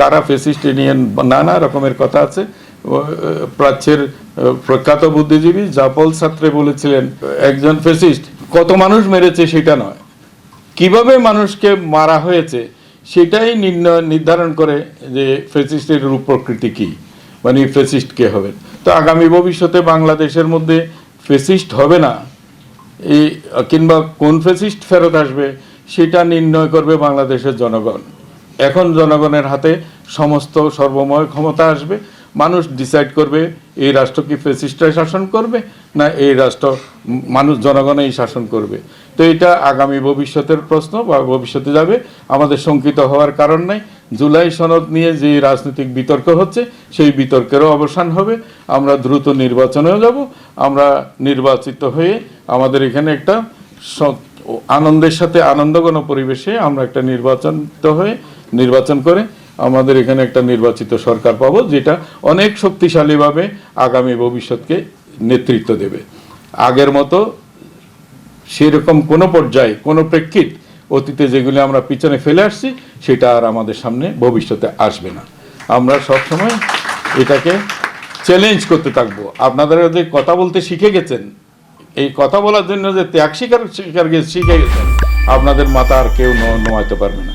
কারা ফেসিস্ট নিয়ে নানা রকমের কথা আছে। প্রাচ্যের প্রখ্যাত বুদ্ধিজীবী জাপল ছাত্রে বলেছিলেন, একজন ফেসিস্ট কত মানুষ মেরেছে সেটা নয়। কীভাবে মানুষকে মারা হয়েছে সেটাই নির্ণয় নির্ধারণ করে যে ফেসিস্টের রূপ প্রকৃতি কী মানে ফেসিস্ট কে হবে। তো আগামী ভবিষ্যতে বাংলাদেশের মধ্যে ফেসিস্ট হবে না, এই, কিংবা কোন ফেসিস্ট ফেরত আসবে সেটা নির্ণয় করবে বাংলাদেশের জনগণ। এখন জনগণের হাতে সমস্ত সর্বময় ক্ষমতা আসবে। মানুষ ডিসাইড করবে, এই রাষ্ট্র কি ফেসিস্টরাই শাসন করবে, না এই রাষ্ট্র মানুষ জনগণেই শাসন করবে? তো এটা আগামী ভবিষ্যতের প্রশ্ন বা ভবিষ্যতে যাবে। আমাদের শঙ্কিত হওয়ার কারণ নাই। জুলাই সনদ নিয়ে যে রাজনৈতিক বিতর্ক হচ্ছে, সেই বিতর্কেরও অবসান হবে। আমরা দ্রুত নির্বাচনেও যাব। আমরা নির্বাচিত হয়ে আমাদের এখানে একটা আনন্দের সাথে আনন্দঘন পরিবেশে আমরা একটা নির্বাচনিত হয়ে নির্বাচন করে আমাদের এখানে একটা নির্বাচিত সরকার পাবো, যেটা অনেক শক্তিশালীভাবে আগামী ভবিষ্যৎকে নেতৃত্ব দেবে। আগের মতো সেরকম কোনো পর্যায়ে, কোনো প্রেক্ষিত অতীতে যেগুলি আমরা পিছনে ফেলে আসছি, সেটা আর আমাদের সামনে ভবিষ্যতে আসবে না। আমরা সবসময় এটাকে চ্যালেঞ্জ করতে থাকব। আপনারা যে কথা বলতে শিখে গেছেন এই কথা বলার জন্য যে ত্যাগ স্বীকার স্বীকার শিখে গেছেন আপনাদের মাথা আর কেউ নোয়াইতে পারবে না।